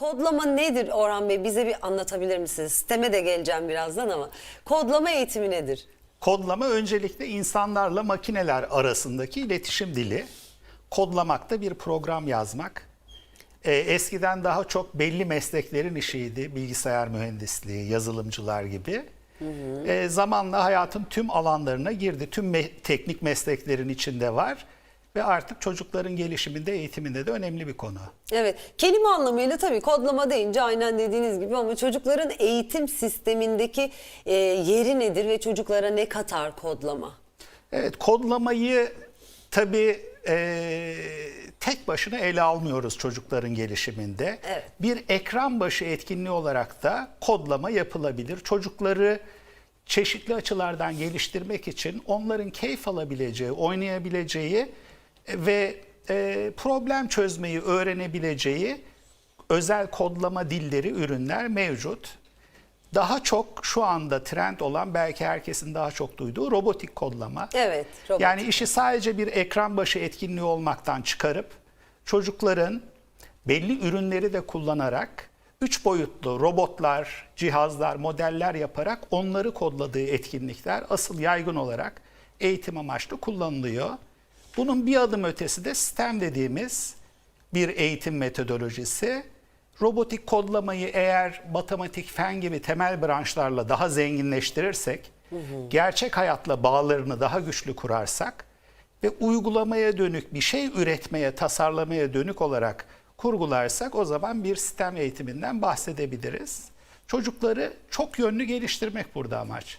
Kodlama nedir Orhan Bey? Bize bir anlatabilir misiniz? Sisteme de geleceğim birazdan ama. Kodlama eğitimi nedir? Kodlama öncelikle insanlarla makineler arasındaki iletişim dili. Kodlamak da bir program yazmak. Ee, eskiden daha çok belli mesleklerin işiydi. Bilgisayar mühendisliği, yazılımcılar gibi. Ee, zamanla hayatın tüm alanlarına girdi. Tüm me- teknik mesleklerin içinde var. Ve artık çocukların gelişiminde, eğitiminde de önemli bir konu. Evet, kelime anlamıyla tabii kodlama deyince aynen dediğiniz gibi ama çocukların eğitim sistemindeki e, yeri nedir ve çocuklara ne katar kodlama? Evet, kodlamayı tabii eee, tek başına ele almıyoruz çocukların gelişiminde. Evet. Bir ekran başı etkinliği olarak da kodlama yapılabilir. Çocukları çeşitli açılardan geliştirmek için onların keyif alabileceği, oynayabileceği ve eee, problem çözmeyi öğrenebileceği özel kodlama dilleri, ürünler mevcut. Daha çok şu anda trend olan belki herkesin daha çok duyduğu robotik kodlama. Evet, robotik. Yani işi sadece bir ekran başı etkinliği olmaktan çıkarıp çocukların belli ürünleri de kullanarak üç boyutlu robotlar, cihazlar, modeller yaparak onları kodladığı etkinlikler asıl yaygın olarak eğitim amaçlı kullanılıyor. Bunun bir adım ötesi de STEM dediğimiz bir eğitim metodolojisi. Robotik kodlamayı eğer matematik, fen gibi temel branşlarla daha zenginleştirirsek, gerçek hayatla bağlarını daha güçlü kurarsak ve uygulamaya dönük bir şey üretmeye, tasarlamaya dönük olarak kurgularsak o zaman bir sistem eğitiminden bahsedebiliriz. Çocukları çok yönlü geliştirmek burada amaç.